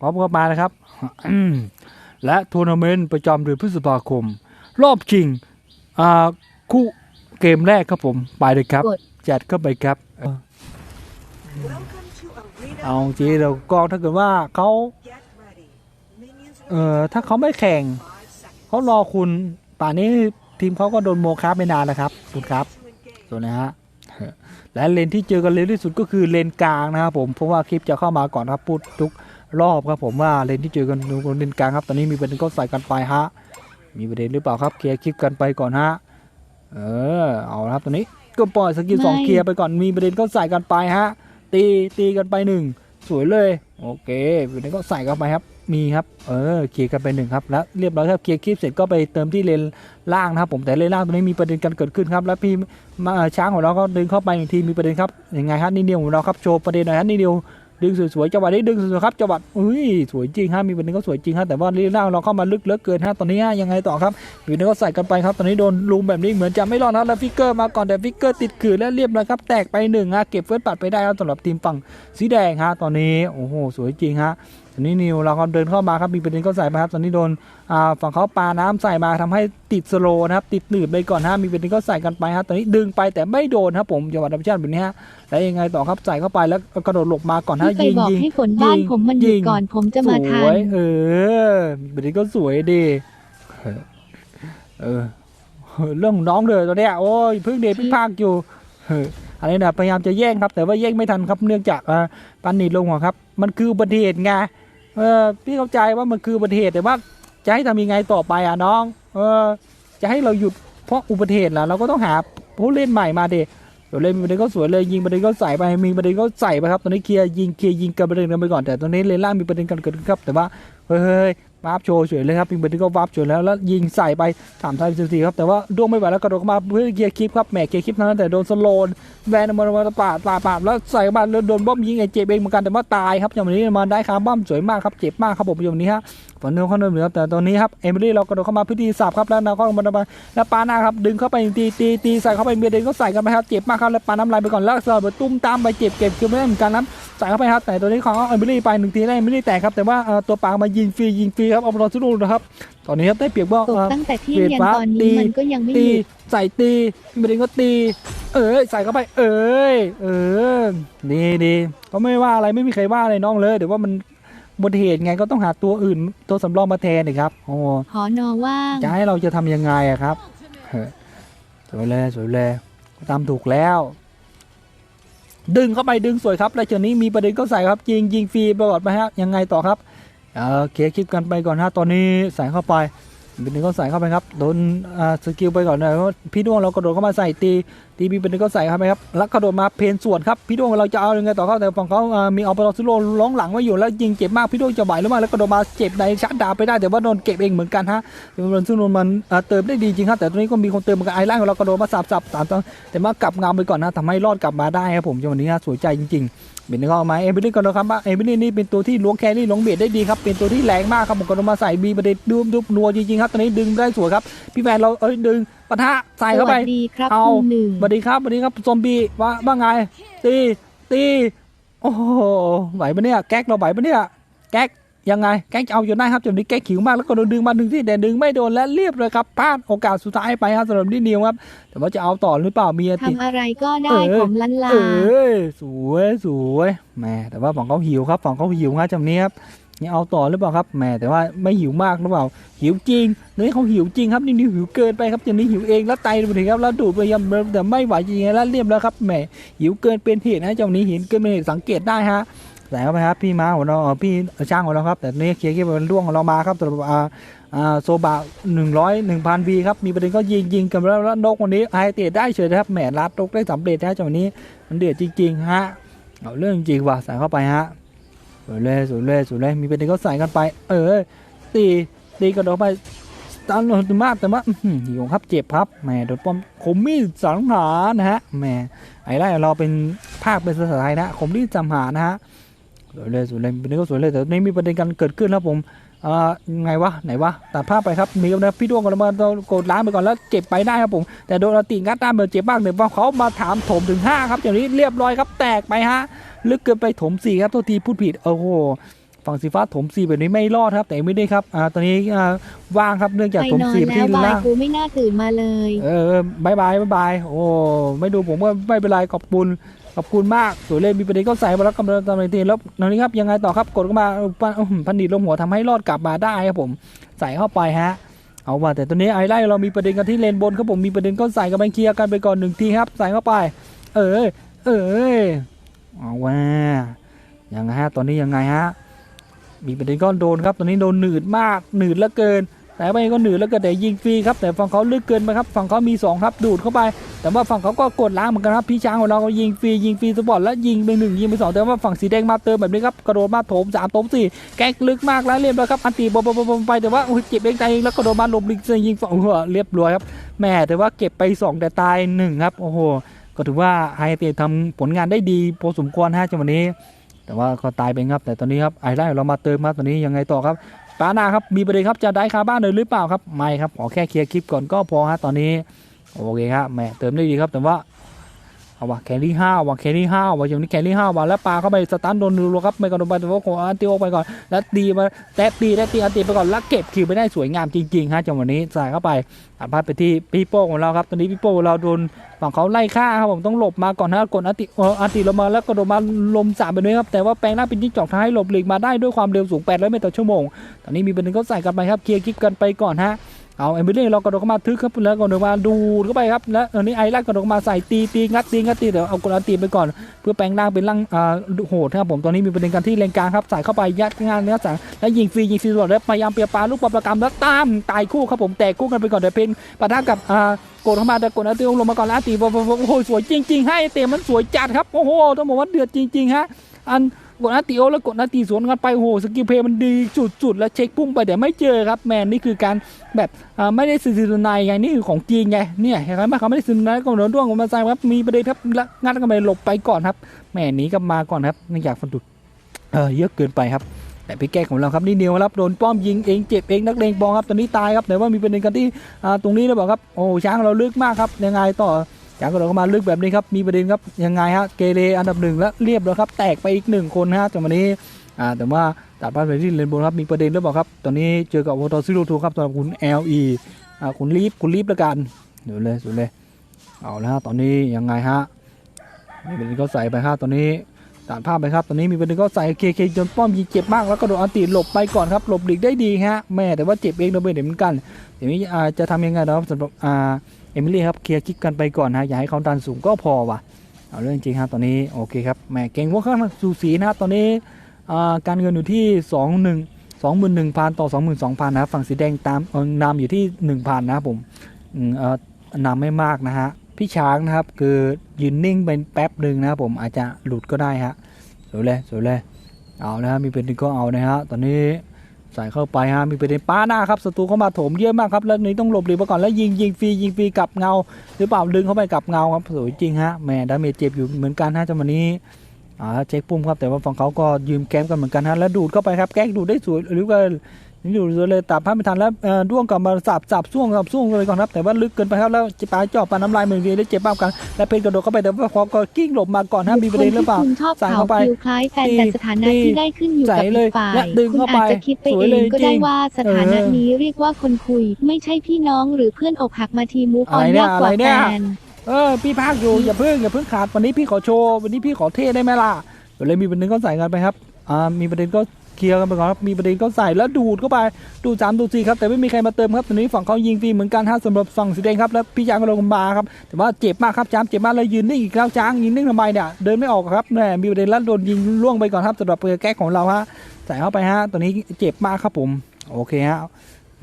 พร้อมกันมานะครับ และทัวร์นาเมนต์ประจำเดือนพฤษภาคม รอบชิงอ่าคู่เกมแรกครับผม ไปเลยครับกดจัดเข้าไปครับ เอาจริงเราก็ถ้าเกิดว่าเขาเอ่อถ้าเขาไม่แข่ง เขารอคุณป่านนี้ทีมเขาก็โดนโมคาไปนานแล้วครับคุณครับส่วนนะฮะและเลนที่เจอกันเร็วที่สุดก็คือเลนกลางนะครับผมเพราะว่าคลิปจะเข้ามาก่อนครับพูดทุก รอบครับผมว่าเลนที่เจอกันเลนกลางครับตอนนี้มีประเด็นก็ใส่กันไปฮะมีประเด็นหรือเปล่าครับเคลียร์คลิปกันไปก่อนฮะเออเอาละครับตอนนี้ก็ปล่อยสกิลสองไม่เคลียร์ไปก่อนมีประเด็นก็ใส่กันไปฮะตีตีกันไปหนึ่งสวยเลยโอเคประเด็นก็ใส่กันไปครับมีครับเออเคลียร์กันไปหนึ่งครับแล้วเรียบร้อยครับเคลียร์คลิปเสร็จก็ไปเติมที่เลนล่างนะครับผมแต่เลนล่างตรงนี้มีประเด็นกันเกิดขึ้นครับแล้วพี่มาเอ่อช้างของเราก็ดึงเข้าไปหนึ่งทีมีประเด็นครับยังไงครับนี่เดียวของเราครับโชว์ประเด็นหน่อยฮะนี่เดียว ดึงสวยๆจังหวะนี้ดึงสวยๆครับจังหวะอุ้ยสวยจริงฮะมีวันนึงก็สวยจริงฮะแต่ว่าลีล่าเราเข้ามาลึกเหลือเกินฮะตอนนี้ฮะยังไงต่อครับมีวันนึงก็ใส่กันไปครับตอนนี้โดนลุมแบบนี้เหมือนจะไม่รอดนะแล้วฟิกเกอร์มาก่อนแต่ฟิกเกอร์ติดขื่อและเรียบเลยครับแตกไปหนึ่งฮะเก็บเฟิร์สปัดไปได้ครับสำหรับทีมฝั่งสีแดงฮะตอนนี้โอ้โหสวยจริงฮะ ตอนนี้นิวเราก็เดินเข้ามาครับมีประเด็นก็ใส่ไปครับตอนนี้โดนอ่าฝั่งเขาปาน้ำใส่มาทำให้ติดสโลว์นะครับติดหนืดไปก่อนฮะมีเป็นก็ใส่กันไปฮะตอนนี้ดึงไปแต่ไม่โดนครับผมจังหวะธรรมชาติแบบนี้ฮะแล้วยังไงต่อครับใส่เข้าไปแล้วกระโดดหลบมาก่อนฮะที่ไปยิงบอกยิงให้ฝนบ้านผมมันหยุดยิงก่อนผมจะสมาทัวนยเออมีเป็นก็สวยดีเออเรื่องของน้องเลยตอนเนี้ยโอ้ยเพิ่งเดทเพิ่งพากอยู่เอออันนี้นะพยายามจะแย่งครับ แต่ว่าแย่งไม่ทันครับเนื่องจากอ่าปันนิดลงหัวครับ มันคืออุบัติเหตุไง เออพี่เข้าใจว่ามันคืออุบัติเหตุแต่ว่าจะให้ทำยังไงต่อไปอะน้อง เออ จะให้เราหยุดเพราะอุบัติเหตุเหรอเราก็ต้องหาผู้เล่นใหม่มาเด็เดี๋ยวเล่นประเด็นก็สวยเลยยิงประเด็นก็ใส่ไปมีประเด็นก็ใส่ไปครับตอนนี้เคลียร์ยิงเคลียร์ยิงกับประเด็นกันไปก่อนแต่ตอนนี้เลนล่างมีประเด็นกันเกิดขึ้นครับแต่ว่าเฮ้ย วาร์ปโชว์เฉยเลยครับมีประเด็นก็วาร์ปโชว์แล้วแล้วยิงใส่ไปสามทายสิบสี่ครับแต่ว่าดวงไม่ไหวแล้วกระโดดเข้ามาเพื่อเกียร์คลิปครับแหมเกียร์คลิปนั้นแต่โดนสโลนแวนมามาปาดปาดปาดแล้วใส่เข้ามาแล้วโดนบ้อมยิงไอ้เจ็บเองเหมือนกันแต่ว่าตายครับอย่างนี้มาได้คาร์บ้อมสวยมากครับเจ็บมากครับผมอย่างนี้ฮะ ฝนเนื้อข้างเนื้อเหนือแต่ตอนนี้ครับเอมิลี่เรากระโดดเข้ามาพิธีสับครับแล้วเราก็มามาแล้วปาหน้าครับดึงเข้าไปตีตีตีใส่เข้าไปเมียเดนก็ใส่กันไปครับเจ็บมากครับแล้วปาน้ำลายไปก่อนแล้วสลับตุ้มตามไปเจ็บเก็บคิวไม่ได้เหมือนกันนั้นใส่เข้าไปครับแต่ตัวนี้ของเอมิลี่ไปหนึ่งทีได้เอมิลี่แตกครับแต่ว่าเอ่อตัวปามายิงฟรียิงฟรีครับเอาบอลสุดนะครับตอนนี้ครับได้เปรียบว่าตกเอ่อตั้งแต่เที่ยงยันตอนตีนี้มันก็ยังไม่หตียุดใส่ตีเมียเดนก็ตี เอ้ยใส่เข้าไป เอ้ยเออดีดีก็ไม่ว่าอะไรไม่มีใครว่าอะไรน้องเลยเดี๋ยวว่ามัน อุบัติเหตุไงก็ต้องหาตัวอื่นตัวสำรองมาแทนอีกครับโอ้หอนอว่างจะให้เราจะทำยังไงอะครับเฮ้ยสวยเลยสวยเลยตามถูกแล้ว ดึงเข้าไปดึงสวยครับแล้วเจ้านี้มีประเด็นก็ใส่ครับยิงยิงฟรีไปก่อนไปฮะยังไงต่อครับเออเคลียร์คลิปกันไปก่อนฮะตอนนี้ใส่เข้าไป เป็นหนึ่งก็ใส่เข้าไปครับโดนสกิลไปก่อนนะพี่ดวงเรากระโดดเข้ามาใส่ตีตีมีเป็นหนึ่งก็ใส่เข้าไปครับแล้วกระโดดมาเพนส่วนครับพี่ดวงเราจะเอายังไงต่อครับแต่ฝั่งเขามีเอาปลอซิโลล้องหลังไว้อยู่แล้วยิงเจ็บมากพี่ดวงจะไหวหรือไม่แล้วกระโดดมาเจ็บในชัดดาวไปได้แต่ว่าโดนเก็บเองเหมือนกันฮะเดวินซึ่งนนมันเติมได้ดีจริงครับแต่ตอนนี้ก็มีคนเติมเหมือนกันไอร่างของเรากระโดดมาสับสับสามตัวแต่มากลับงามไปก่อนนะทำให้รอดกลับมาได้ครับผมจังหวะนี้นะสวยใจจริง ๆ บนก็เอามาเอเบลี่ก่อนนะครับว่าเอเบลี่นี่เป็นตัวที่ล้วงแครี่ล้วงเบียดได้ดีครับเป็นตัวที่แรงมากครับผมกระโดดมาใส่บีประเด็นดูดูนัวจริงๆครับตอนนี้ดึงได้สวยครับพี่แฟนเราเอ้ยดึงปะทะใส่สเข้าไปวัสดีครับเอาคุณหนึ่งสวัสดีครับสวัสดีครับซอมบี้ว่าว่าไงตีตีโอ้โหไหวปะเนี่ยแก๊กเราไหวปะเนี่ยแก๊ก ยังไงแก๊กจะเอาอยู่ได้ครับจนนี้แก๊กขิวมากแล้วก็โดนดึงมาดึงที่แต่ดึงไม่โดนและเรียบเลยครับพลาดโอกาสสุดท้ายไปครับสำหรับนินิวครับ แต่ว่าจะเอาต่อหรือเปล่ามีอาติทำอะไรก็ได้เออผมลันลาเอ้ยสวยสวยแหม่แต่ว่าฝั่งเขาหิวครับฝั่งเขาหิวครับจำนี้ครับนี่เอาต่อหรือเปล่าครับแหม่แต่ว่าไม่หิวมากหรือเปล่า หิวจริงนี่เขาหิวจริงครับนี่นี่หิวเกินไปครับอย่างนี้หิวเองแล้วไตไปถึงครับแล้วดูดไปยำแต่ไม่ไหวจริงๆแล้วเรียบแล้วครับแหมหิวเกินเป็นเหตุนะเจ้านี้เห็นเกินเป็นเหตุสังเกตได้ฮะ ใส่เข้าไปครับพี่ม้าของเราพี่ช่างของเราครับ แต่นี่เคลียร์เกมเป็นร่วงของเรามาครับสำหรับอ่าโซบะหนึ่งร้อยหนึ่งพันวีครับ มีประเด็นก็ยิงยิงกันแล้วแล้วนกวันนี้ไฮเตะได้เฉยนะครับแหมรัดนกได้สำเร็จนะเจ้านี้มันเดือดจริงๆฮะเอาเรื่องจริงว่ะใส่เข้าไปฮะสวยเลยสวยเลยสวยเลยมีประเด็นก็ใส่กันไป เออตีตีกระโดดไปตามหนมากแต่ว่าหิวครับเจ็บครับแหมโดนป้อมคมมีดสังหารนะฮะแหมไอ้ไร่เราเป็นภาคเป็นภาษาไทยนะคมมีดสังหารนะฮะ สวยเลยสวยเลยเป็นก็สวยเลยแต่ตอนนี้มีประเด็นกันเกิดขึ้นครับผมเอ่อไงวะไหนวะตัดภาพไปครับมีนะพี่ดวงกันมาโกดล้างไปก่อนแล้วเจ็บไปได้ครับผมแต่โดนอาติงัดตามเบอร์เจ็บบ้างเดี๋ยวเขามาถามถมถึงห้าครับอย่างนี้เรียบร้อยครับแตกไปฮะลึกเกินไปถมสี่ครับตัวทีพูดผิดโอ้โหฝั่งสีฟ้าถมสี่แบบนี้ไม่รอดครับแต่ไม่ได้ครับอ่าตอนนี้อ่าว่างครับเนื่องจากไปถมนอนสี่แล้ที่วบายล่างกูไม่น่าตื่นมาเลยเออเออบายบายบายบายโอ้ไม่ดูผมก็ไม่เป็นไรขอบคุณ ขอบคุณมากสวยเลยมีประเด็นก็ใส่มาแล้วกำลังตามในทีแล้วตอนนี้ครับยังไงต่อครับกดเข้ามาพันดิตลมหัวทำให้รอดกลับมาได้ครับผมใส่เข้าไปฮะเอาว่าแต่ตอนนี้ไอไล่เรามีประเด็นกันที่เลนบนครับผมมีประเด็นก็ใส่กันไปเคียกันไปก่อนหนึ่งทีครับ ใส่เข้าไป เออเออเอาว่ายังไงฮะตอนนี้ยังไงฮะมีประเด็นก็โดนครับตอนนี้โดนหนืดมากหนืดเหลือเกิน แต่ไม่ก็หนืดแล้วก็แต่ยิงฟรีครับแต่ฝั่งเขาลึกเกินไปครับฝั่งเขามีสองครับดูดเข้าไป แต่ว่าฝั่งเขาก็กดล้างเหมือนกันครับพี่ช้างของเราก็ยิงฟรียิงฟรีสปอร์ตแล้วยิงไปหนึ่งยิงไปสองแต่ว่าฝั่งสีแดงมาเติมแบบนี้ครับกระโดดมาโถมสามโถมสี่แก๊กลึกมากแล้วเรียบร้อยครับอันตีบอมบอมบอมไปแต่ว่าเจ็บเองตายเองแล้วกระโดดมาหลบลิงยิงฝั่งหัวเรียบร้อยครับแหม่แต่ว่าเก็บไปสองแต่ตายหนึ่งครับโอ้โหก็ถือว่าไฮเตทำผลงานได้ดีพอสมควรฮะจังหวะนี้แต่ว่าก็ตายไปครับแต่ตอนนี้ครับไอ้ไล่เรามาเติมครับตอนนี้ยังไงต่อครับ ปานาครับมีประเด็นครับจะได้คาบ้านเลยหรือเปล่าครับไม่ครับขอแค่เคลียร์คลิปก่อนก็พอฮะตอนนี้โอเคครับแหม่เติมได้ดีครับแต่ว่า เอาวะแครี่ห้าวะแครี่ห้าวะอย่างนี้แครี่ห้าวะแล้วปลาเข้าไปสตันโดนรัวๆครับไม่กระโดดไปแต่ว่าโคอันตีออไปก่อนแล้วตีมาแตะตีแตะตีอันตีไปก่อนแล้วเก็บคิวไปได้สวยงามจริงๆฮะจังหวะนี้ใส่เข้าไปตัดพาดไปที่พี่โป้ของเราครับตอนนี้พี่โป้เราโดนฝั่งเขาไล่ฆ่าครับผมต้องหลบมาก่อนนะกดอันติอันติลงมาแล้วกระโดดมาลมสามไปด้วยครับแต่ว่าแปลงหน้าเป็นจิ้งจอกท้ายหลบหลีกมาได้ด้วยความเร็วสูง800เมตรต่อชั่วโมงตอนนี้มีประเด็นก็ใส่กันไปครับเคลียร์คลิปกันไปก่อนฮะ เอาเอมิลี่เรากระโดดเข้ามาทึกครับแล้วกระโดดมาดูดเข้าไปครับแล้วตอนนี้ไอรักกระโดดมาใส่ตีตีงัดตีงัดตีเดี๋ยวเอากดอันตีไปก่อน เพื่อแปลงร่างเป็นร่างอ่าโหดครับผมตอนนี้มีประเด็นกันที่เลนกลางครับใส่เข้าไปยัดงานเนื้อสังแล้วยิงฟรียิงฟรีตลอดแล้วพยายามเปียปลาลูกบอลประกำแล้วตามตายคู่ครับผมแตกคู่กันไปก่อนเดี๋ยวเพนปะทะกับอ่ากดเข้ามาแต่กดอันตีลงมาก่อนแล้วตีโอ้โหสวยจริง ๆ ให้เตะมันสวยจัดครับโอ้โหต้องบอกว่าเดือดจริงๆฮะอัน ดนาติโอแล้วกดนาติสวนกันไปโหสกิลเพลย์มันดีสุดๆแล้วเช็คพุ่งไปแต่ไม่เจอครับแมนนี่คือการแบบไม่ได้สื่อสื่อนไงนี่คือของจริงไงเนี่ยเห็นไหมเขาไม่ได้สื่อในก็โดนด้วงมาใส่ครับมีประเด็นครับแล้วงัดกันไปหลบไปก่อนครับแมหนีกลับมาก่อนครับเนื่องจากฟันดุเออเยอะเกินไปครับแต่พี่แก้ของเราครับนี่เนียวครับโดนป้อมยิงเองเจ็บเองนักเลงบองครับตอนนี้ตายครับแต่ว่ามีประเด็นกันที่ตรงนี้เลยบอกครับโอ้ช้างเราลึกมากครับยังไงต่อ จากกระโดดเข้ามาลึกแบบนี้ครับมีประเด็นครับยังไงฮะเกเรอันดับหนึ่งแล้วเรียบแล้วครับแตกไปอีกหนึ่งคนฮะจากวันนี้อ่าแต่ว่าตัดภาพไปที่เลนบนครับมีประเด็นหรือเปล่าครับ ตอนนี้เจอกับวอตซิโรทูครับสำหรับคุณ LE อ่าคุณลีฟคุณลีฟละกันเดี๋ยวเลยสุดเลยเอาแล้วฮะตอนนี้ยังไงฮะมีประเด็นก็ใส่ไปฮะตอนนี้ตัดภาพไปครับตอนนี้มีประเด็นก็ใส่เคเคจนป้อมยิงเจ็บมากแล้วก็โดนอันติหลบไปก่อนครับหลบหลีกได้ดีฮะแม่แต่ว่าเจ็บเองโดนไปเหมือนกันเดี๋ยวนี้จะทำยังไงนะครับสำหรับอ่า เอมิลี่ครับเคลียร์คลิปกันไปก่อนนะอย่าให้เขาดันสูงก็พอว่ะเอาเรื่องจริงครับตอนนี้โอเคครับแหมเก่งว่าข้างสูสีนะครับตอนนี้การเงินอยู่ที่2 1 21,000 ต่อ 22,000 นะครับฝั่งสีแดงตามนำอยู่ที่ 1,000 นะผมนำไม่มากนะฮะพี่ช้างนะครับคือยืนนิ่งเป็นแป๊บหนึ่งนะครับผมอาจจะหลุดก็ได้ฮะสวยเลยสวยเลยเอานะฮะมีเป็นก็เอานะฮะตอนนี้ ใส่เข้าไปฮะมีประเด็นป้าหน้าครับศัตรูเข้ามาโถมเยอะมากครับแล้วนี้ต้องหลบหลีกไปก่อนแล้วยิงยิงฟรียิงฟรีกลับเงา หรือเปล่าดึงเข้าไปกลับเงาครับสวยจริงฮะแหม่ดาเมจเจ็บอยู่เหมือนกันฮะจังหวะนี้อ่าเช็คปุ่มครับแต่ว่าฝั่งเขาก็ยืมแก้มกันเหมือนกันฮะแล้วดูดเข้าไปครับแก๊กดูดได้สวยหรือว่า นี่ดูดสวยเลยตัดภาพไม่ทันแล้วเอ่อด้วงกลับมาสับสับช่วงสับช่วงเลยก่อนครับแต่ว่าลึกเกินไปครับแล้วปลายจอบปลาน้ำลายเหมือนเดียวแล้วเจ็บมากกันแล้วเพนกระโดดเข้าไปแต่ว่าพอก็กิ้งหลบมาก่อนฮะมีประเด็นหรือเปล่าบุคคลที่คุณชอบใส่เขาเข้าไปคิวคล้ายแฟนแต่สถานะตีที่ได้ขึ้นอยู่กับใส่เลอียกฝ่ายและดึงคุณเข้าไปอาจจะคิดไปสวเอยเลยงก็จริได้งว่าสถานะเออนี้เรียกว่าคนคุย ไม่ใช่พี่น้องหรือเพื่อนอกหักมาทีมูฟออะอไรนเนี่ยยากกว่าอะไรเนี่แฟยนเออพี่พักอยู่อย่าเพิ่งอย่าเพิ่งขาดวันนี้พี่ขอโชว์วันนี้พี่ขอเท่ได้ไหมล่ะเดี๋ยวเลยมีประเด็นก็ใส่กันไปครับอ่ามีประเด็นก็ เคลียร์กันไปก่อนครับมีประเด็นก็ใส่แล้วดูดเข้าไปดูสามดูสี่ครับแต่ไม่มีใครมาเติมครับตอนนี้ฝั่งเขายิงฟรีเหมือนกันฮะสำหรับฝั่งสีแดงครับแล้วพี่ช้างก็ลงมาครับแต่ว่าเจ็บมากครับจ้ามเจ็บมากเลยยืนนิ่งอีกแล้วช้างยืนนิ่งทำไมเนี่ยเดินไม่ออกครับแหมมีประเด็นแล้วโดนยิงล่วงไปก่อนครับสำหรับเปอร์แก๊กของเราฮะใส่เข้าไปฮะตอนนี้เจ็บมากครับผมโอเคฮะ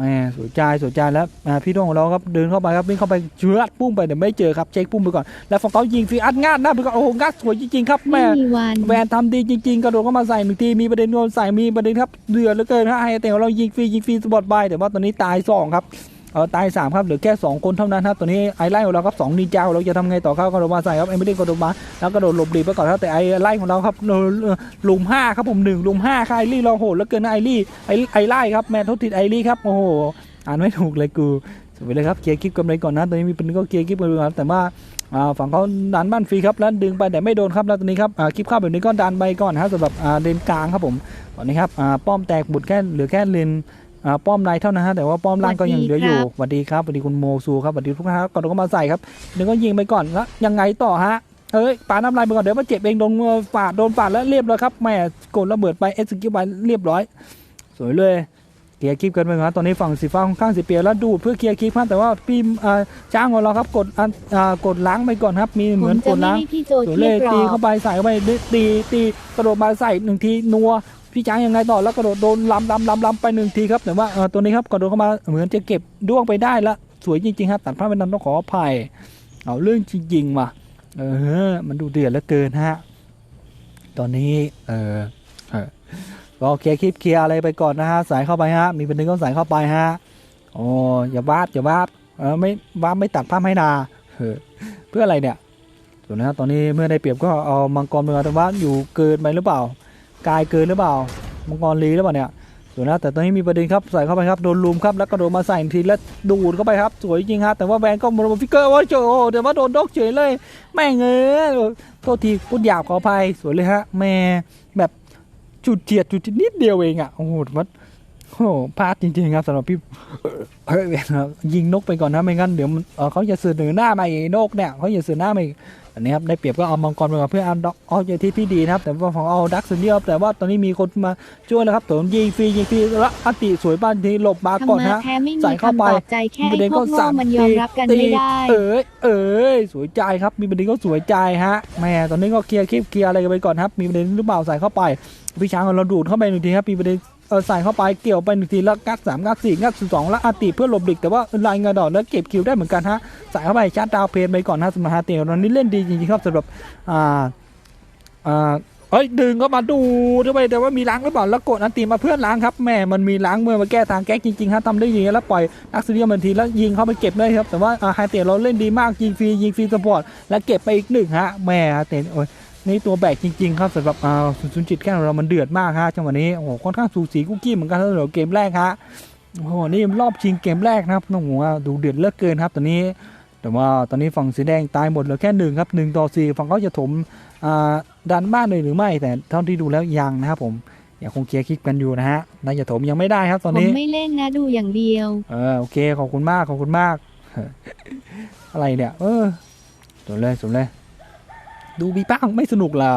ม่สนใจสนใจแล้วอ่าพี่น้องของเราครับเดินเข้าไปครับวิ่งเข้าไปเชือดปุ้มไปแต่ไม่เจอครับเช็คปุ้มไปก่อนแล้วฝั่งเขายิงฟรีอัดงาดหน้าไปก่อนโอ้โหงัดสวยจริงๆครับไม่แม่มีวันแวนทำดีจริง ๆ กระโดดเข้ามาใส่หนึ่งทีมีประเด็นโดนใส่มีประเด็นครับเดือดเหลือเกินฮะไฮเตะของเรายิงฟรียิงฟรีสปอร์ตบายแต่ว่าตอนนี้ตายสองครับ เออตายสามครับเหลือแค่สองคนเท่านั้นครับตอนนี้ไอไล่ของเราครับสองนินจาเราจะทำไงต่อครับกระโดดมาใส่ครับไอม่ได้กระโดดมาแล้วกระโดดหลบหลีไปก่อนครับแต่ไอไล่ของเราครับเออเออลุมห้าครับผมหนึ่งลุมห้าค่ะไอรี่เราโหดเหลือเกินไอรี่ไอไอไล่ครับแมนทดติดไอรี่ครับโอ้โหอ่านไม่ถูกเลยกูไปเลยครับเคลียร์คลิปกันไปก่อนนะตอนนี้มีเป็นก็เคลียร์คลิปกันไปก่อนแต่ว่าฝั่งเขาดันบ้านฟรีครับแล้วดึงไปแต่ไม่โดนครับแล้วตอนนี้ครับคลิปข้าวแบบนี้ก็ดันไปก่อนนะครับสำหรับเลนกลางครับผมตอนนี้ครับป้อมแตกบุดแค่เหลือแค่เลน ป้อมในเท่านั้นฮะแต่ว่าป้อมล่างก็ยังเหลืออยู่สวัสดีครับสวัสดีคุณโมซูครับสวัสดีทุกท่านครับก่อนเราก็มาใส่ครับหนึ่งก็ยิงไปก่อนแล้วยังไงต่อฮะเอ้ยปาน้ำลายไปก่อนเดี๋ยวมาเจ็บเองโดนฝาดโดนฝาดแล้วเรียบร้อยครับแม่กดระเบิดไปเอสกิลไปเรียบร้อย สวยเลยเคลียร์คลิปกันไปก่อนครับตอนนี้ฝั่งสีฟ้าค่อนข้างสีเปียแล้วดูดเพื่อเคลียร์คลิปครับแต่ว่าพี่อ่าจ้างของเราครับกดอ่าอ่ากดล้างไปก่อนครับ มีผเหมืมอนกจะดไม่ล้างให้พี่โจสวยเทีเลยยบกรตีอบเข้าไปใส่เข้าไปตีตีกระโดดมาใส่หนึ่งทีนัว พี่จ้างยังไงต่อแล้วกระโดดโดนลำลำลำลำไปหนึ่งทีครับแต่ว่าเออตัวนี้ครับกระโดดเข้ามาเหมือนจะเก็บด้วงไปได้ละสวยจริงๆครับตัดภาพไปนั้นต้องขออภัยเอาเรื่องจริงๆว่ะเออมันดูเดือดเหลือเกินฮะตอนนี้เออเออก็เคลียร์คลิปเคลียร์อะไรไปก่อนนะฮะสายเข้าไปฮะมีเป็นหนึ่งก็สายเข้าไปฮะโอ้อย่าวาดอย่าวาดเออไม่วาดไม่ตัดภาพให้นาเพื่ออะไรเนี่ยส่วนนะตอนนี้เมื่อได้เปรียบก็เอามังกรมาแต่ว่าอยู่เกินไปหรือเปล่า กายเกินหรือเปล่ามังกรลีหรือเปล่าเนี่ยสวนนะแต่ตอนนี้มีประเด็นครับใส่เข้าไปครับโดนลุมครับแล้วก็โดนมาใส่ทีแล้วดูดเข้าไปครับสวยจริงฮะแต่ว่าแวนก็มาฟิกเกอร์ว่าโจเดี๋ยวว่าโดนดอกเฉยเลยแม่เอ้ยโทษทีพูดหยาบขออภัยสวยเลยฮะแม่แบบจุดเจียดจุดนิดเดียวเองอะโอ้โหมันโอ้พลาดจริงๆครับสำหรับพี่เฮ้ยยิงนกไปก่อนนะไม่งั้นเดี๋ยวเขาจะเสือหน้ามาอีกนกเนี่ยเขาจะเสือหน้ามาอีก อันนี้ครับได้เปรียบก็เอามังกรไปก่อนเพื่อเอาด็อกเอาใจที่ที่ดีนะครับแต่ว่าของเอาดักสุดเดียวแต่ว่าตอนนี้มีคนมาช่วยแล้วครับผมยิงฟรียิงฟรีแล้วอติสวยบ้านทีหลบมาธรก่อนรมะฮะแท้ไม่ใส่มีเข้าไปคำปลอบใจแค่ไอ้พวกโง่มันยอมรับกันไม่ได้เอ้ยเอ้ยสวยใจครับมีประเด็นก็สวยใจฮะแหม่ตอนนี้ก็เคลียร์คลิปเคลียร์อะไรกันไปก่อนครับมีประเด็นหรือเปล่าใส่เข้าไปพี่ช้างของเราดูดเข้าไปหนึ่งทีครับมีประเด็น เออใส่เข้าไปเกี่ยวไปหนึ่งทีแล้วงัดสามงัดสี่งัดสองแล้วอาติเพื่อหลบดิกแต่ว่าลายเงาดอกแล้วเก็บคิวได้เหมือนกันฮะใส่เข้าไปชาร์จดาวเพนไปก่อนฮะสมาฮาเตียตอนนี้เล่นดีจริงๆครับสำหรับอ่าอ่าเอ้ยดึงเข้ามาดูด้วยแต่ว่ามีล้างหรือเปล่าแล้วกดอันตีมาเพื่อนล้างครับแม่มันมีล้างเมื่อมาแก้ทางแก๊กจริงๆฮะทำได้ดีแล้วปล่อยนักซีเรียมันทีแล้วยิงเข้าไปเก็บได้ครับแต่ว่าไฮเตะเราเล่นดีมากยิงฟรียิงฟรีสปอร์ตแล้วเก็บไปอีกหนึ่งฮะแม่ฮเตะโอ้ย นี่ตัวแบกจริง ๆ ครับสำหรับอ่าศูนย์จิตแก้ของเรามันเดือดมากฮะจังหวะนี้โอ้โหค่อนข้างสูสีกุ๊กกี้เหมือนกันสำหรับเกมแรกฮะโอ้โหนี่รอบชิงเกมแรกนะครับต้องบอกว่าดูเดือดเหลือเกินครับตอนนี้ แต่ว่าตอนนี้ฝั่งสีแดงตายหมดเหลือแค่หนึ่งครับหนึ่งต่อสี่ฝั่งเขาจะถมอ่าดันบ้านเลยหรือไม่ แต่เท่าที่ดูแล้วยังนะครับผมยังคงเคลียร์คลิปกันอยู่นะฮะน่าจะถมยังไม่ได้ครับตอนผมนี้ไม่เล่นนะดูอย่างเดียวเออโอเคขอบคุณมากขอบคุณมาก อะไรเนี่ย เออสนเลยสนเลย ดูบีป้างไม่สนุกเหรอ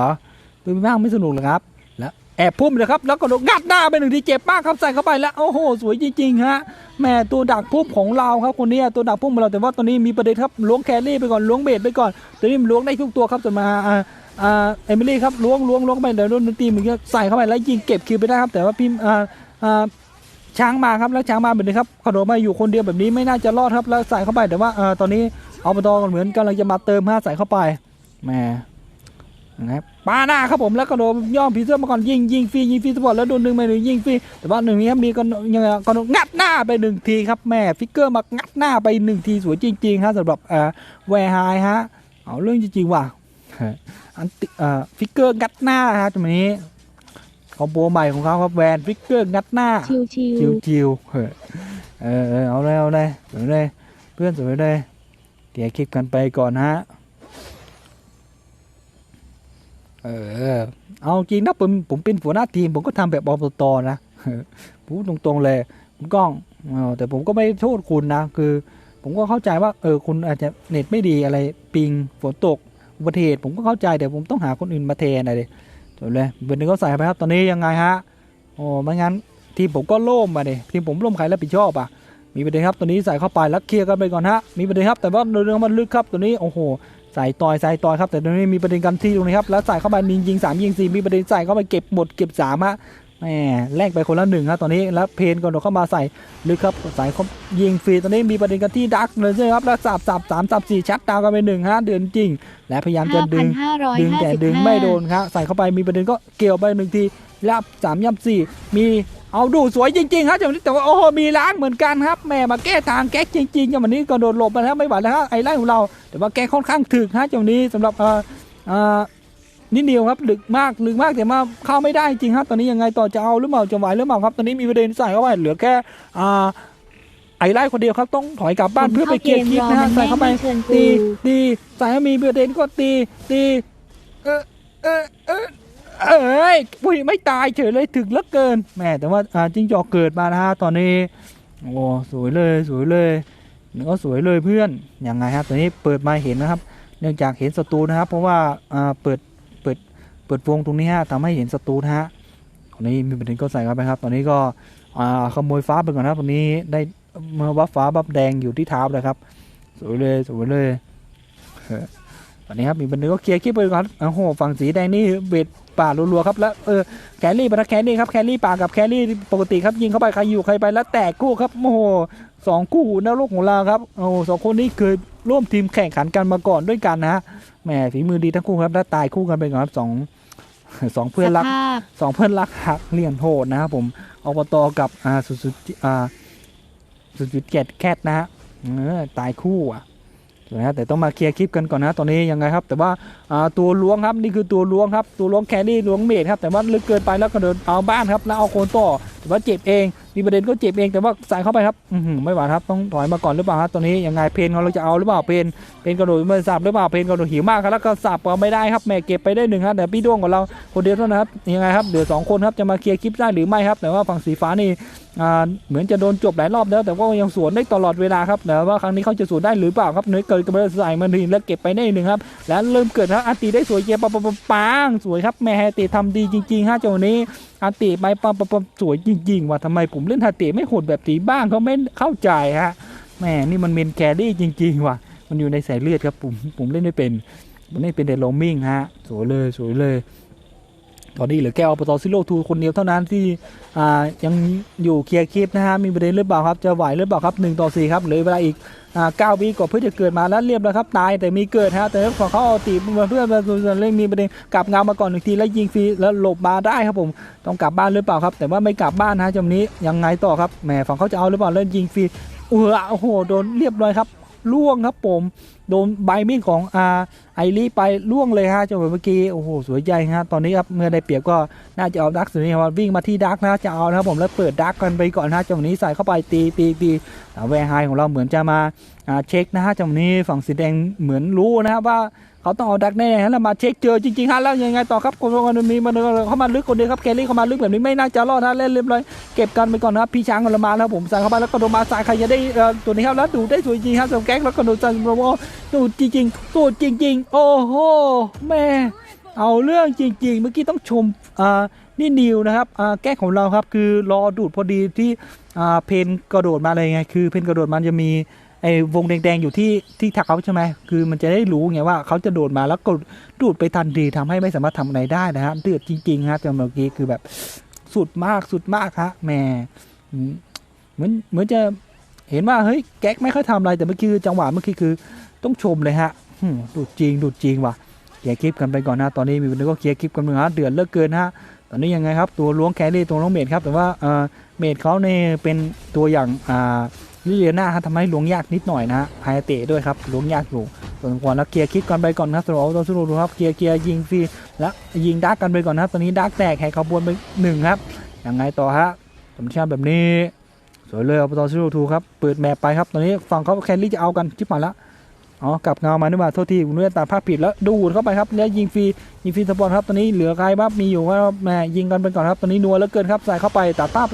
ดูบีป้างไม่สนุกเหรอครับ แล้วแอบพุ่มเลยครับ แล้วก็โดนงัดหน้าไปหนึ่งทีเจ็บมากครับใส่เข้าไปแล้วโอ้โหสวยจริงๆฮะแม่ตัวดักพุ่มของเราครับคนนี้ตัวดักพุ่มของเราแต่ว่าตอนนี้มีประเด็นครับล้วงแครี่ไปก่อนล้วงเบสไปก่อนตอนนี้ล้วงได้ทุกตัวครับจนมาอ่าอ่าเอมิลี่ครับล้วงล้วงล้วงไปเดี๋ยวโดนตรีเหมือนกันใส่เข้าไปแล้วยิงเก็บคิวไปได้ครับแต่ว่าพี่อ่าอ่าช้างมาครับแล้วช้างมาแบบนี้ครับกระโดดมาอยู่คนเดียวแบบนี้ไม่น่าจะรอดครับแล้วใส่เข้าไปแต่ว่าอ่าตอนนี้เอาปตอเหมือนกำลังจะมาเติมห้าใส่เข้าไปแหม นะครับปาหน้าครับผมแล้วกระโดดย่อมผีเสื้อมาก่อนยิงยิงฟรียิงฟรีสปอร์ตแล้วโดนดึงไปหนึ่งยิงฟรีแต่ว่าหนึ่งนี้ครับมีกระโดดยังไงกระโดดงัดหน้าไปหนึ่งทีครับแม่ฟิกเกอร์มางัดหน้าไปหนึ่งทีสวยจริงๆครับสำหรับอ่าแวร์ไฮฮะเอาเรื่องจริงๆว่ะอันติเอ่อฟิกเกอร์งัดหน้าฮะตรงนี้คอมโบใหม่ของเขาครับแวนฟิกเกอร์งัดหน้าชิวจิวจิวเออเออเออเอาเลยเอาเลยสวยเลยเพื่อนสวยเลยเดี๋ยวคลิปกันไปก่อนฮะ เออ เอาจริงนะผมผมเป็นหัวหน้าทีม ผมก็ทำแบบอบตนะพูดตรงๆเลยคุณก้องอแต่ผมก็ไม่โทษคุณนะ คือ ผมก็เข้าใจว่าเออคุณอาจจะเน็ตไม่ดีอะไรปิงฝนตกอุบัติเหตุผมก็เข้าใจแต่ผมต้องหาคนอื่นมาแทนอะไรดิจบเลยเบอร์หนึ่งก็ใส่ไปครับ ตอนนี้ยังไงฮะโอ้ไม่งั้นทีมผมก็ล่มมาดิทีมผมล่มใครรับผิดชอบอะมีประเด็นครับตัวนี้ใส่เข้าไปแล้วเคลียร์กันไปก่อนฮะมีประเด็นครับแต่ว่าเรื่องมันลึกครับตัวนี้โอ้โห ใส่ต่อยใส่ต่อยครับแต่ตรงนี้มีประเด็นกันที่ตรงนี้ครับแล้วใส่เข้าไปยิงยิงสามยิงสี่มีประเด็นใส่เข้าไปเก็บหมดเก็บสามฮะแหมแลกไปคนละหนึ่งครับตอนนี้แล้วเพนก็โดดเข้ามาใส่ลึกครับใส่เขายิงฟรีตอนนี้มีประเด็นกันที่ดักเลยใช่ไหมครับแล้วสับสับสามสับสี่ชัดดาวกันไปหนึ่งฮะเดือนจริง และพยายามจะดึงดึงแต่ดึงไม่โดนครับใส่เข้าไปมีประเด็นก็เกี่ยวไปหนึ่งทียับสามยับสี่มี เอาดูสวยจริงๆครับจังหวะนี้แต่ว่าโอ้โหมีล้างเหมือนกันครับแม่มาแก้ทางแก๊กจริงๆจังหวะนี้ก็โดนหลบมาแล้วไม่ไหวแล้วครับไอ้ไล่ของเรา แต่ว่าแก๊กค่อนข้างถึกฮะจังหวะนี้สำหรับเอ่อเอ่อนิดเดียวครับลึกมากลึกมากแต่มาเข้าไม่ได้จริงครับตอนนี้ยังไงต่อจะเอาหรือเปล่าจะไหวหรือเปล่าครับตอนนี้มีประเด็นใส่เข้าไปเหลือแค่อ่าไอไอ้ไล่คนเดียวครับต้องถอยกลับบ้านผมเพื่อไปเคลียร์คลิปนะฮะเข้าเกมรอมันใส่เข้าไปแม่งไม่เชิญกูตีตีใส่ให้มีประเด็นก็ตีตีเออเออเออ เอ้ยอุ้ยไม่ตายเฉยเลยถึงเหลือเกินแม่แต่ว่าจิ้งจอกเกิดมานะฮะตอนนี้โอ้สวยเลยสวยเลยเนี่ก็สวยเลยเพื่อนอยังไงครับตอนนี้เปิดมาเห็นนะครับ เนื่องจากเห็นศัตรูนะครับ เพราะว่าเปิดเปิดเปิดวงตรงนี้ฮะทำให้เห็นศัตรูนะฮะตอนนี้มีประเด็นก็ใส่เข้าไปครับ ตอนนี้ก็ขโมยฟ้าไปก่อนนะครับตอนนี้ได้เมื่อบัฟฟ้าบัฟแดงอยู่ที่เท้าเลยครับ สวยเลยสวยเลย ตอนนี้ครับมีบันทึกก็เคลียร์คลิปไปก่อนโอ้โหฝั่งสีแดงนี่เบ็ดป่ารัวๆครับแล้วเออแครี่ไปนะแครี่ครับแครี่ป่ากับแครี่ปกติครับยิงเข้าไปใครอยู่ใครไปแล้วแตกคู่ครับโอ้โหสองคู่ในโลกของเราครับโอ้โหสองคนนี้เคยร่วมทีมแข่งขันกันมาก่อนด้วยกันนะฮะแหมฝีมือดีทั้งคู่ครับแล้วตายคู่กันไปก่อนครับสองสองเพื่อนรักสภาพสองเพื่อนรักหักเลี่ยนโหดนะครับผมอบตกับอ่าสุดสุดอ่าสุดสุดแกดแคทนะฮะเออตายคู่อะสวย นะแต่ต้องมาเคลียร์คลิปกันก่อนนะตอนนี้ยังไงครับ แต่ว่าตัวล้วงครับนี่คือตัวล้วงครับตัวล้วงแครี่ล้วงเมดครับแต่ว่าลึกเกินไปแล้วก็เดินเอาบ้านครับแล้วเอาโคนต่อแต่ว่าเจ็บเอง มีประเด็นก็เจ็บเองแต่ว่าใส่เข้าไปครับอืไม่ไหวครับต้องถอยมาก่อนหรือเปล่าครับตอนนี้ยังไงเพนของเราจะเอาหรือเปล่าเพนเพนกระโดดมาสับหรือเปล่าเพนกระโดดหิวมากครับแล้วก็สับก็ไม่ได้ครับแม่เก็บไปได้หนึ่งครับแต่พี่ด้วงของเราคนเดียวเท่านั้นครับยังไงครับเหลือสองคนครับจะมาเคลียร์คลิปได้หรือไม่ครับ แต่ว่าฝั่งสีฟ้านี่เหมือนจะโดนจบหลายรอบแล้วแต่ว่ายังสวนได้ตลอดเวลาครับแต่ว่าครั้งนี้เขาจะสวนได้หรือเปล่าครับเนยเกิดกระเบิดใส่มาทีแล้วเก็บไปได้หนึ่งครับแล้วเริ่มเกิดครับอาร์ตีได้สวยเกียร์ปะปะปะปังสวยครับแม่ฮาเตะทำดีจริงๆฮะเจ้านี้อาร์ตีไปปะปะปะสวยจริงๆว่าทำไมผมเล่นฮาเตะไม่โหดแบบตีบ้างเขาไม่เข้าใจฮะแม่นี่มันเมนแครี่จริงๆว่ะ มันอยู่ในสายเลือดครับผมผมเล่นไม่เป็นผมเล่นเป็นเดลโลมิงฮะสวยเลยสวยเลย ตอนนี้เหลือแก้วอปตซิโร่ทูคนเดียวเท่านั้นที่ยังอยู่เคลียร์คลิปนะฮะมีประเด็นหรือเปล่าครับจะไหวหรือเปล่าครับ1ต่อ4ครับเหลือเวลาอีกอ่าเก้าวิกว่าเพื่อจะเกิดมาแล้วเรียบแล้วครับตายแต่มีเกิดฮะแต่ของเขาเอาตีมาเพื่อมาส่วนเล่นมีประเด็นกลับเงามาก่อนหนึ่งทีแล้วยิงฟรีแล้วหลบมาได้ครับผมต้องกลับบ้านหรือเปล่าครับ แต่ว่าไม่กลับบ้านนะฮะจำนี้ยังไงต่อครับแหมฝั่งเขาจะเอาหรือเปล่าเล่นยิงฟรีเออโอ้โหโดนเรียบร้อยครับล่วงครับผม โดนใบมีดของอาไอรีไปล่วงเลยฮะจังหวะเมื่อกี้โอ้โหสวยใจฮะตอนนี้ครับเมื่อได้เปรียบก็น่าจะเอาดักสุดนี้ครับวิ่งมาที่ดักนะจะเอานะครับผมแล้วเปิดดักกันไปก่อนนะจังหวะนี้ใส่เข้าไปตีตีตีแต่แวร์ไฮของเราเหมือนจะมาอ่าเช็คนะฮะจังหวะนี้ฝั่งสีแดงเหมือนรู้นะครับว่า เขาต้องเอาดักแน่ฮะแล้วมาเช็คเจอจริงๆฮะแล้วยังไงต่อครับคนคนมีมันเข้ามาลึกคนเดียวครับแคลรี่เข้ามาลึกแบบนี้ไม่น่าจะรอดนะเล่นเรียบร้อยเก็บกันไปก่อนนะครับพี่ช้างกันละมาแล้วผมใส่งเข้าไปแล้วก็โดนมาใส่ใครจะได้ตัวนี้ครับแล้วดูได้สวยจริงครับสำแก๊กแล้วก็โดนจันโรโมดูจริงๆตัวจริง ๆ โอ้โหแม่เอาเรื่องจริง ๆ เมื่อกี้ต้องชมอ่านี่นิวนะครับอ่าแก้ของเราครับคือรอดูดพอดีที่อ่าเพนกระโดดมาเลยไงคือเพนกระโดดมันจะมี ไอ้วงแดงๆอยู่ที่ที่ทักเท้าใช่ไหมคือมันจะได้รู้ไงว่าเขาจะโดดมาแล้วก็ดูดไปทันทีทำให้ไม่สามารถทำอะไรได้นะฮะเดือดจริงๆฮะแต่เมื่อกี้คือแบบสุดมากสุดมากฮะแหม่เหมือนเหมือนจะเห็นว่าเฮ้ยแก๊กไม่ค่อยทำอะไรแต่เมื่อกี้คือจังหวะเมื่อกี้คือต้องชมเลยฮะดูดจริงดูดจริงว่ะเคลียร์คลิปกันไปก่อนนะตอนนี้มีวันก็เคลียร์คลิปกันมาเดือดเลือกเกินฮะตอนนี้ยังไงครับตัวล้วงแครี่ตัวล้วงเมดครับแต่ว่าเอ่อเมดเขาเนี่ยเป็นตัวอย่างอ่า ลิเลียนาฮะทำให้หลวงยากนิดหน่อยนะฮะไฮเตะด้วยครับหลวงยากอยู่ส่วนควรแล้วเกียร์คลิปก่อนไปก่อนครับสำหรับตัวสุดูครับเกียร์เกียร์ยิงฟรีและยิงดักกันไปก่อนนะครับตอนนี้ดักแตกแหกขบวนไปหนึ่งครับยังไงต่อฮะสมชาติแบบนี้สวยเลยเอาตัวสรุปทูครับเปิดแมปไปครับตอนนี้ฝั่งเขาแครี่จะเอากันชิบหายละ อ๋อกับเงามานี่าโทษทีผมเลือนตาภาพผิดแล้วดูดเข้าไปครับแล้วยิงฟรียิงฟรีสปอร์ตครับตอนนี้เหลือใครบ้างมีอยู่ก็แหมยิงกันไปก่อนครับตอนนี้นัวแล้วเกินครับใส่เข้าไปแต่ภา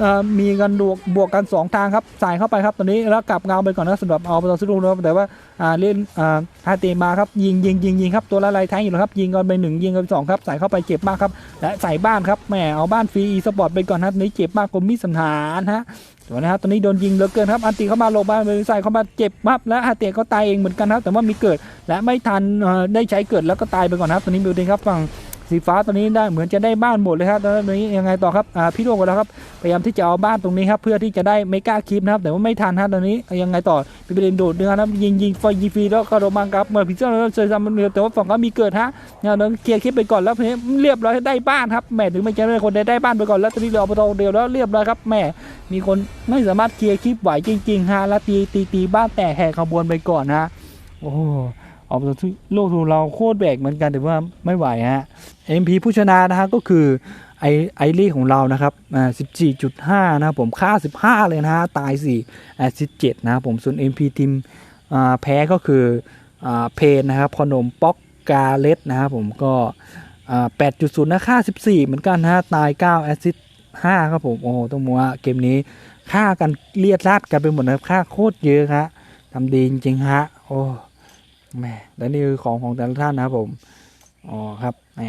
เอ่อมีกันบวกบวกกันสองทางครับใส่เข้าไปครับตอนนี้แล้วกลับเงาไปก่อนนะสำหรับเอาประตูสุดนะแต่ว่าอ่าเล่นอ่าฮาเตมาครับยิงยิงยิงยิงครับตัวละลายแทงอยู่แล้วครับยิงกันไปหนึ่งยิงกันไปสองครับใส่เข้าไปเจ็บมากครับและใส่บ้านครับแหมเอาบ้านฟรีสปอร์ตไปก่อนครับนี้เจ็บมากกว่ามิสันหารฮะ ตัวนะครับตอนนี้โดนยิงเหลือเกินครับอันติเข้ามาลงมาเลยใส่เข้ามาเจ็บมับและอาเตะก็ตายเองเหมือนกันครับแต่ว่ามีเกิดและไม่ทันได้ใช้เกิดแล้วก็ตายไปก่อนครับตอนนี้บิวดิงครับฝั่ง สีฟ้าตอนนี้ได้เหมือนจะได้บ้านหมดเลยครับตอนนี้ยังไงต่อครับพี่โดงกันแล้วครับพยายามที่จะเอาบ้านตรงนี้ครับเพื่อที่จะได้ไม่กล้าคลิปนะครับแต่ว่าไม่ทันครับตอนนี้ยังไงต่อพี่ประเด็นโดดเดือนะครับยิงยิงไฟยิงฟรีแล้วก็โดนมังครับเมื่อพิเศษแล้วเจอซัมเนแต่ว่าฝั่งก็มีเกิดฮะเนี่ยเราเคลียร์คลิปไปก่อนแล้วเรียบร้อยได้บ้านครับแหมถึงไม่ใช่คนได้ได้บ้านไปก่อนแล้วตอนนี้เราเอาประตูเดียวแล้วเรียบร้อยครับแหมมีคนไม่สามารถเคลียร์คลิปไหวจริงๆฮะแล้วตีตีตีบ้านแตกแหกขบวนไปก่อนนะโอ้ ออกจากโลกทูเราโคตรแบกเหมือนกันแต่ว่าไม่ไหวฮะ MP ผู้ชนะนะฮะก็คือไอไอรีของเรานะครับอ่า14.5นะครับผมค่า15เลยนะฮะตาย4แอซิด7นะครับผมส่วน MP ทีมอ่าแพ้ก็คืออ่าเพนนะครับพนมป๊อกกาเลสนะครับผมก็อ่า8.0นย์นะค่า14เหมือนกันนะฮะตาย9แอซิด5ครับผมโอ้ต้องบอกว่าเกมนี้ค่ากันเลียดลาดกันไปหมดนะครับค่าโคตรเยอะฮะทำดีจริงๆฮะโอ้ แหม่และนี่คือของของแต่ละท่านนะครับผม อ๋อครับแหม